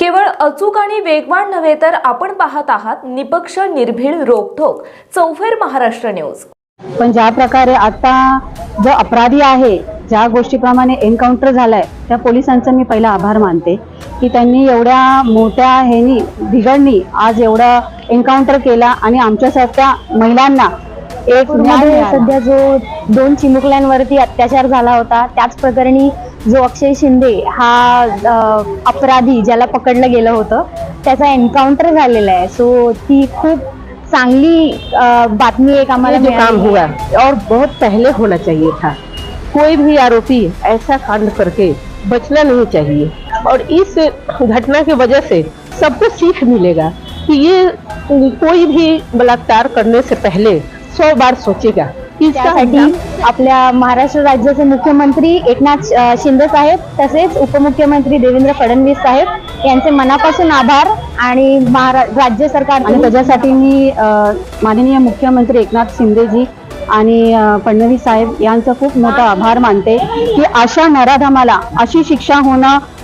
केवळ अचूक आणि वेगवान नव्हे तर आपण पाहत आहात निपक्ष निर्भीड रोखोक चौफेर महाराष्ट्र न्यूज. पण ज्या प्रकारे आता जो अपराधी आहे ज्या गोष्टीप्रमाणे एन्काउंटर झालाय त्या पोलिसांचा मी पहिला आभार मानते की त्यांनी एवढ्या मोठ्या ह्यानी भिगडनी आज एवढा एन्काउंटर केला आणि आमच्यासारख्या महिलांना एक मध्ये. सध्या जो दोन चिमुकल्यांवरती अत्याचार झाला होता त्याच प्रकरणी जो अक्षय शिंदे हा अपराधी ज्याला पकडलं गेलं होतं त्याचा एन्काउंटर झालेला आहे सो ती खूप चांगली बातमी एक आम्हाला जो काम मिळाली हुआ. और बहुत पहले होना चाहिए था कोई भी आरोपी ऐसा कांड करके बचना नहीं चाहिए और इस घटना की वजह से सबको सीख मिलेगा कि ये कोई भी बलात्कार करने से पहले सौ बार सोचेगा. त्यासाठी आपल्या महाराष्ट्र राज्याचे मुख्यमंत्री एकनाथ अ, शिंदे साहेब तसेच उपमुख्यमंत्री देवेंद्र फडणवीस साहेब यांचे मनापासून आभार आणि महारा राज्य सरकार आणि त्याच्यासाठी मी अ, माननीय मुख्यमंत्री एकनाथ शिंदेजी आणि अ, फडणवीस साहेब यांचा खूप मोठा आभार मानते की अशा नराधमाला अशी शिक्षा होणं